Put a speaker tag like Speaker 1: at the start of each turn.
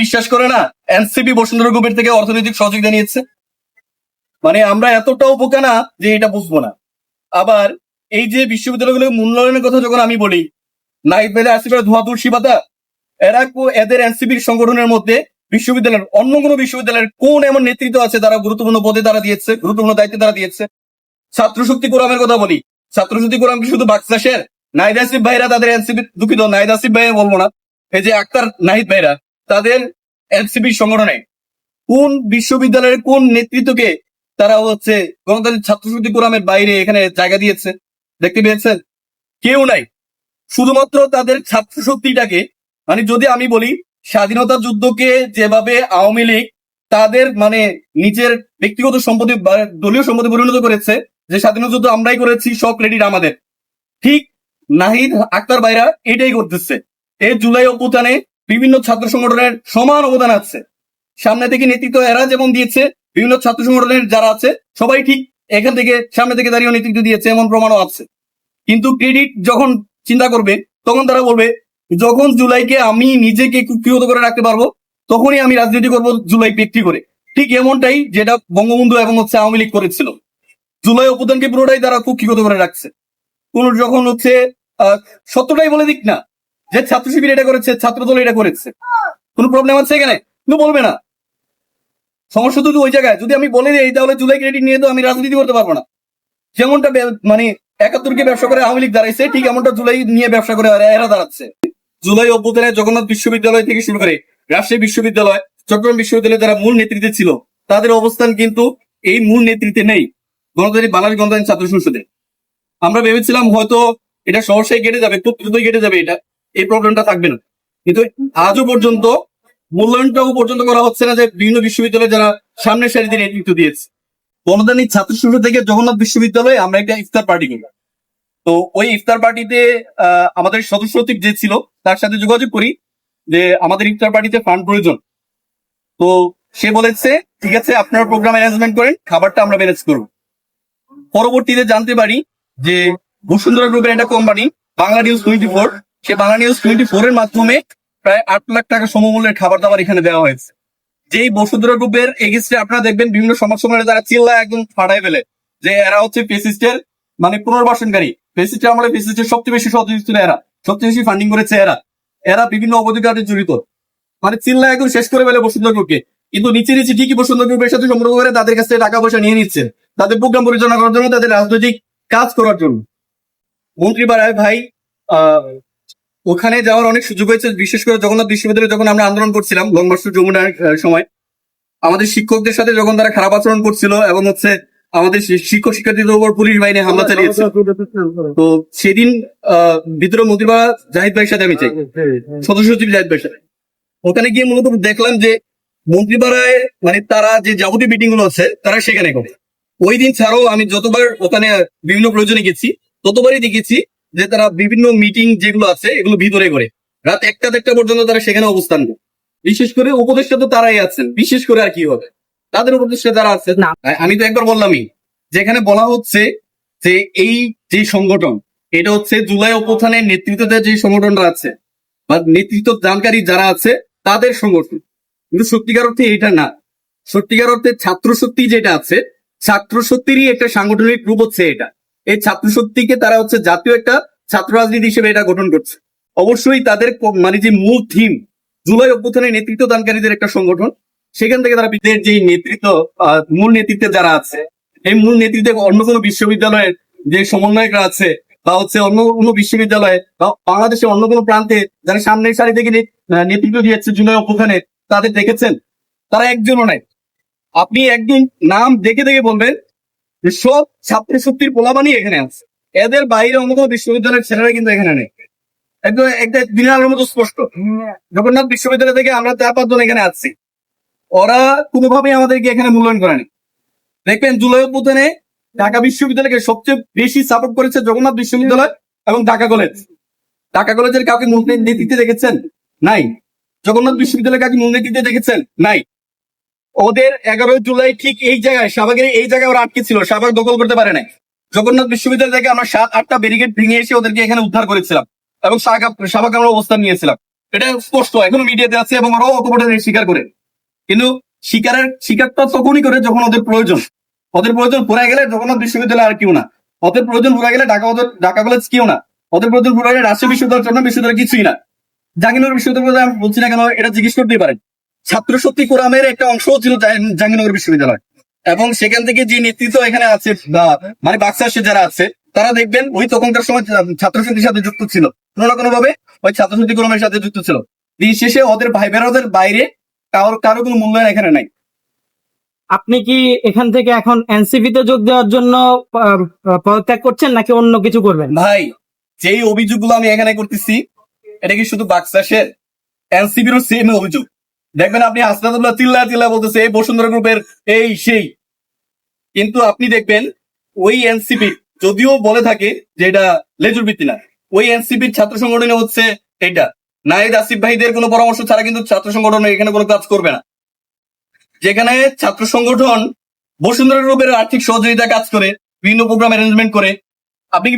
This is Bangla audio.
Speaker 1: বিশ্বাস করে না, এনসিপি বসুন্ধরা গ্রুপের থেকে অর্থনৈতিক সহযোগিতা নিয়েছে। মানে আমরা এতটাও বোকা না যে এটা বুঝব না। আবার এই যে বিশ্ববিদ্যালয়গুলো মূল্যায়নের কথা যখন আমি বলি, নাইট বেলে আসিফের ধোয়া, তুলসী পাতা, এরা এদের এনসিপির সংগঠনের মধ্যে বিশ্ববিদ্যালয়ের অন্য কোনো বিশ্ববিদ্যালয়ের কোন এমন নেতৃত্ব আছে তারা গুরুত্বপূর্ণ পদে তারা দিয়েছে, গুরুত্বপূর্ণ দায়িত্বে তারা দিয়েছে? ছাত্র শক্তি কোরামের কথা বলি। ছাত্র শক্তি কোরাম কি শুধু বাক্সাসের নাহিদ আসিফ ভাইরা তাদের এনসিপি দুঃখিত নাহিদ আসিফ ভাই বলব না। এই যে আক্তার নাহিদ ভাইরা তাদের এনসিপি সংগঠনে কোন বিশ্ববিদ্যালয়ের কোন নেতৃত্বকে তারা হচ্ছে গণতান্ত্রিক ছাত্র শক্তি কোরামের বাইরে এখানে জায়গা দিয়েছে? দেখতে পেয়েছেন? কেউ নাই। শুধুমাত্র তাদের ছাত্র শক্তিটাকে মানে যদি আমি বলি, স্বাধীনতা যুদ্ধকে যেভাবে আওয়ামী লীগ তাদের মানে নিজের ব্যক্তিগত সম্পত্তি দলীয় সম্পত্তি পরিণত করেছে, যে স্বাধীনতা যুদ্ধ আমরাই করেছি, সব ক্রেডিট আমাদের। ঠিক নাহিদ আক্তার বাইরা এটাই করতেছে। এই জুলাই অভ্যুত্থানে বিভিন্ন ছাত্র সংগঠনের সমান অবদান আছে। সামনে থেকে নেতৃত্ব এরা যেমন দিয়েছে, বিভিন্ন ছাত্র সংগঠনের যারা আছে, সবাই ঠিক এখান থেকে সামনে থেকে দাঁড়িয়ে নেতৃত্ব দিয়েছে, এমন প্রমাণও আছে। কিন্তু ক্রেডিট যখন চিন্তা করবে, তখন তারা বলবে, যখন জুলাইকে আমি নিজেকে কুক্ষিগত করে রাখতে পারব, তখনই আমি রাজনীতি করব জুলাই ব্যক্তি করে। ঠিক এমনটাই যেটা বঙ্গবন্ধু এবং হচ্ছে আওয়ামী লীগ করেছিল। জুলাই অভ্যুত্থানকে পুরোটাই তারা কুক্ষিগত করে রাখছে। কোন যখন হচ্ছে সত্যটাই বলে দিক না যে ছাত্র শিবির এটা করেছে ছাত্র দল এটা করেছে। কোনো প্রবলেম আছে এখানে? কিন্তু বলবে না। সমস্যা তো ওই জায়গায়। যদি আমি বলে দিই, তাহলে জুলাই ক্রেডিট নিয়ে তো আমি রাজনীতি করতে পারব না। যেমনটা মানে একাত্তরকে ব্যবসা করে আওয়ামী লীগ দাঁড়াইছে, ঠিক এমনটা জুলাই নিয়ে ব্যবসা করে এরা- দাঁড়াচ্ছে। জুলাই অভ্যুত্থানে জগন্নাথ বিশ্ববিদ্যালয় থেকে শুরু করে রাজশাহী বিশ্ববিদ্যালয়, চট্টগ্রাম বিশ্ববিদ্যালয়ে যারা মূল নেতৃত্বে ছিল, তাদের অবস্থান কিন্তু এই মূল নেতৃত্বে নেই। গণতান্ত্রিক বাংলাদেশ গণতান্ত্রিক ছাত্র সংসদে। আমরা ভেবেছিলাম হয়তো এটা সহসাই কেটে যাবে, খুব দ্রুতই কেটে যাবে এটা। এই প্রবলেমটা থাকবে না। কিন্তু আজও পর্যন্ত মূল্যায়নটাও পর্যন্ত করা হচ্ছে না যে বিভিন্ন বিশ্ববিদ্যালয়ে যারা সামনের সারিতে নেতৃত্ব দিয়েছে। গণতান্ত্রিক ছাত্র সংসদ থেকে জগন্নাথ বিশ্ববিদ্যালয়ে আমরা একটা ইফতার পার্টি করি তো ওই ইফতার পার্টিতে আমাদের সদস্য যে ছিল, তার সাথে যোগাযোগ করি যে আমাদের ইফতার পার্টিতে ফান্ড প্রয়োজন। তো সে বলেছে, ঠিক আছে, আপনার প্রোগ্রাম অ্যারেঞ্জমেন্ট করেন, খাবারটা আমরা ম্যানেজ করব। পরবর্তীতে জানতে পারি যে বসুন্ধরা গ্রুপের একটা company Bangla news twenty four সে বাংলা নিউজ টোয়েন্টি ফোর এর মাধ্যমে প্রায় আট লাখ টাকা সমমূল্যের খাবার দাবার এখানে দেওয়া হয়েছে। যেই বসুন্ধরা গ্রুপের এগেস্টে আপনারা দেখবেন বিভিন্ন সমাজ সমাজে তারা চিল্লা একদম ফাটাই ফেলে যে এরা হচ্ছে ফেসিস্টের মানে পুনর্বাসনকারী। ফেসিস্টের আমলে ফেসিস্টের সবচেয়ে বেশি সহযোগী ছিল এরা, সবচেয়ে বেশি ফান্ডিং করেছে এরা। এরা বিভিন্ন অবৈধ কাজে জড়িত। মানে চিল্লা একদম শেষ করে ফেলে বসুন্ধরা গ্রুপকে কিন্তু নিচে নিচে ঠিকই বসুন্ধরা গ্রুপের সাথে সম্পর্ক করে তাদের কাছ থেকে টাকা পয়সা নিয়ে নিচ্ছে তাদের প্রোগ্রাম পরিচালনা করার জন্য তাদের রাজনৈতিক কাজ করার জন্য। মন্ত্রী ভাই ওখানে যাওয়ার অনেক সুযোগ হয়েছে বিশেষ করে জগন্নাথ বিশ্ববিদ্যালয়ে যখন আমরা আন্দোলন করছিলাম লং মার্চ যমুনার সময়। আমাদের শিক্ষকদের সাথে যখন তারা খারাপ আচরণ করছিল এবং হচ্ছে আমাদের শিক্ষক শিক্ষার্থীদের উপর পুলিশ বাহিনী হামলা চালিয়েছে। তো সেদিন আহ, ভিতরে মন্ত্রীপাড়া জাহিদ ভাইয়ের সাথে আমি চাই। সদস্য সচিব জাহিদ ভাইয়ের সাথে। ওখানে গিয়ে মূলত দেখলাম যে মন্ত্রীপাড়ায় মানে তারা যে যাবতীয় মিটিংগুলো আছে তারা সেখানে করে। ওই দিন ছাড়াও আমি যতবার ওখানে বিভিন্ন প্রয়োজনে গেছি ততবারই দেখেছি যে তারা বিভিন্ন মিটিং যেগুলো আছে এগুলো ভিতরে করে। রাত একটা দেড়টা পর্যন্ত তারা সেখানে অবস্থান করে বিশেষ করে উপদেষ্টা তো তারাই আছেন। বিশেষ করে আর কি হবে? তাদের উপদেষ্টা যারা আছেন
Speaker 2: না।
Speaker 1: আমি তো একবার বললামই যেখানে বলা হচ্ছে যে এই যে সংগঠন এটা হচ্ছে জুলাই অভ্যুত্থানের নেতৃত্বে যে সংগঠনটা আছে বা নেতৃত্ব দানকারী যারা আছে তাদের সংগঠন। কিন্তু সত্যিকার অর্থে এটা না। সত্যিকার অর্থে ছাত্র শক্তি যেটা আছে ছাত্র শক্তিরই একটা সাংগঠনিক রূপ হচ্ছে এটা। এই ছাত্র শক্তিকে তারা হচ্ছে জাতীয় একটা ছাত্র রাজনীতি হিসেবে এটা গঠন করছে। অবশ্যই তাদের মানে যে মূল থিম জুলাই অভ্যুত্থানের নেতৃত্ব দানকারীদের একটা সংগঠন, সেখান থেকে তারা বিদের যে নেতৃত্ব মূল নেতৃত্বে যারা আছে, এই মূল নেতৃত্বে অন্য কোনো বিশ্ববিদ্যালয়ের যে সমন্বয়করা আছে, বা হচ্ছে অন্য কোনো বিশ্ববিদ্যালয়ে, বা বাংলাদেশের অন্য কোনো প্রান্তে যারা সামনের সারি থেকে নেতৃত্ব দিয়েছে জুলাই অভ্যুত্থানে, তাদের দেখেছেন? তারা একজনও নাই। আপনি একদিন নাম দেখে দেখে বলবেন যে সব ছাত্র শক্তির পোলাবানি এখানে আছে। এদের বাইরে অন্য কোনো বিশ্ববিদ্যালয়ের ছেলেরা কিন্তু এখানে নেই। একদম একটা দিনের আলোর মতো স্পষ্ট। জগন্নাথ বিশ্ববিদ্যালয় থেকে আমরা চার পাঁচজন এখানে আছি। ওরা কোনোভাবেই আমাদেরকে এখানে মূল্যায়ন করেনি। দেখবেন জুলাই অভ্যুত্থানে ঢাকা বিশ্ববিদ্যালয়কে সবচেয়ে বেশি সাপোর্ট করেছে জগন্নাথ বিশ্ববিদ্যালয় এবং ঢাকা কলেজ ঢাকা কলেজের কাউকে মূল নেতৃত্বে দেখেছেন? নাই। জগন্নাথ বিশ্ববিদ্যালয় কাউকে মূল নেতৃত্বে দেখেছেন? নাই। ওদের এগারোই জুলাই ঠিক এই জায়গায়, শাহবাগের এই জায়গায় ওরা আটকে ছিল, শাহবাগ দখল করতে পারে নাই। জগন্নাথ বিশ্ববিদ্যালয় থেকে আমরা সাত, আটটা ব্যারিকেড ভেঙে এসে ওদেরকে এখানে উদ্ধার করেছিলাম এবং শাহবাগ আমরা অবস্থান নিয়েছিলাম। এটা স্পষ্ট, এখনও মিডিয়াতে আছে এবং ওরাও অকপটে স্বীকার করে। কিন্তু স্বীকারের স্বীকারটা তখনই করে যখন ওদের প্রয়োজন। ওদের প্রয়োজন পুরা গেলে জগন্নাথ বিশ্ববিদ্যালয় আর কেউ না। ওদের প্রয়োজন পুরা গেলে ঢাকা ওদের, ঢাকা কলেজ কেউ না। ওদের প্রয়োজন পুরা গেলে রাজশাহী বিশ্ববিদ্যালয় চট্টগ্রাম বিশ্ববিদ্যালয় কিছুই না। জাহাঙ্গীরনগর বিশ্ববিদ্যালয় আমি বলছি না কেন, এটা জিজ্ঞেস করতেই পারেন। ছাত্র শক্তি কোরামের একটা অংশও ছিল জাহাং- জাহাঙ্গীরনগর বিশ্ববিদ্যালয়। এবং সেখান থেকে যে নেতৃত্ব এখানে আছে বা মানে বাক্সাসে যারা আছে তারা দেখবেন ওই তখনকার সময় ছাত্র শক্তির সাথে যুক্ত ছিল। কোনো না কোনো ভাবে ওই ছাত্র শক্তি কোরমের সাথে যুক্ত ছিল। দিন শেষে ওদের ভাই বেরোদের বাইরে কারোর কারও কোনো মূল্যায়ন এখানে নাই।
Speaker 2: আপনি কি এখান থেকে এখন এনসিপি তে যোগ দেওয়ার জন্য পদত্যাগ করছেন নাকি অন্য কিছু করবেন?
Speaker 1: ভাই যেই অভিযোগগুলো আমি এখানে করতেছি এটা কি শুধু বাক্সাসের এনসিবিরও সেম অভিযোগ। দেখবেন আপনি হাসনাতুল্লাহ চিল্লা চিল্লা বলতেছে, এই বসুন্ধরা গ্রুপের এই সেই। কিন্তু আপনি দেখবেন ওই এনসিপি, যদিও বলে থাকে যে এটা লেজুর ভিত্তি না, ওই এনসিপির ছাত্র সংগঠনে হচ্ছে এটা নাহিদ আসিফ ভাইদের কোনো পরামর্শ ছাড়া কিন্তু ছাত্র সংগঠন এখানে কোনো কাজ করবে না। যেখানে ছাত্র সংগঠন বসুন্ধরা গ্রুপের আর্থিক সহযোগিতা কাজ করে, বিভিন্ন প্রোগ্রাম অ্যারেঞ্জমেন্ট করে। আপনি